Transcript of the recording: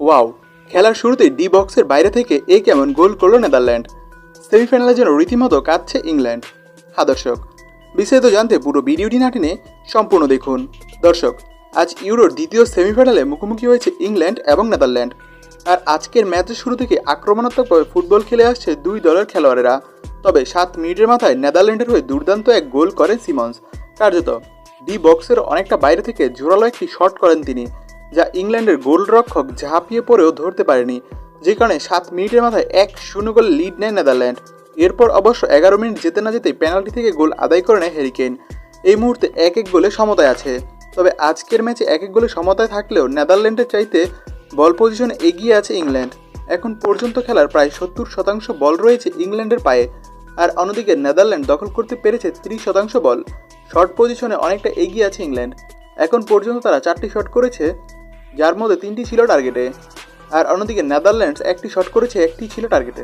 Wow, খেলার শুরুতেই D বক্সের বাইরে থেকে এ কেমন গোল করল নেদারল্যান্ড? সেমিফাইনালে যেন রীতিমতো কাঁদছে ইংল্যান্ড। হ্যাঁ দর্শক, বিস্তারিত জানতে পুরো ভিডিওটি না টেনে সম্পূর্ণ দেখুন। দর্শক, আজ ইউরোর দ্বিতীয় সেমিফাইনালে মুখোমুখি হয়েছে ইংল্যান্ড এবং নেদারল্যান্ড। আর আজকের ম্যাচের শুরু থেকে আক্রমণাত্মকভাবে ফুটবল খেলে আসছে দুই দলের খেলোয়াড়েরা। তবে সাত মিনিটের মাথায় নেদারল্যান্ডের হয়ে দুর্দান্ত এক গোল করেন সিমন্স। কার্যত ডি বক্সের অনেকটা বাইরে থেকে জোরালো একটি শট করেন তিনি। যা ইংল্যান্ডের গোলরক্ষক ঝাঁপিয়ে পড়েও ধরতে পারেনি, যে কারণে সাত মিনিটের মাথায় এক শূন্য গোলে লিড নেয় নেদারল্যান্ড। এরপর অবশ্য এগারো মিনিট যেতে না যেতেই পেনাল্টি থেকে গোল আদায় করে নেয় হ্যারিকেন এই মুহূর্তে এক এক গোলে সমতায় আছে। তবে আজকের ম্যাচে এক এক গোলে সমতায় থাকলেও নেদারল্যান্ডের চাইতে বল পজিশনে এগিয়ে আছে ইংল্যান্ড। এখন পর্যন্ত খেলার প্রায় সত্তর শতাংশ বল রয়েছে ইংল্যান্ডের পায়ে। আর অন্যদিকে নেদারল্যান্ড দখল করতে পেরেছে ত্রিশ শতাংশ বল। শর্ট পজিশনে অনেকটা এগিয়ে আছে ইংল্যান্ড। এখন পর্যন্ত তারা চারটি শট করেছে। যার মধ্যে তিনটি ছিল টার্গেটে আর অন্যদিকে নেদারল্যান্ডস একটি শট করেছে একটি ছিল টার্গেটে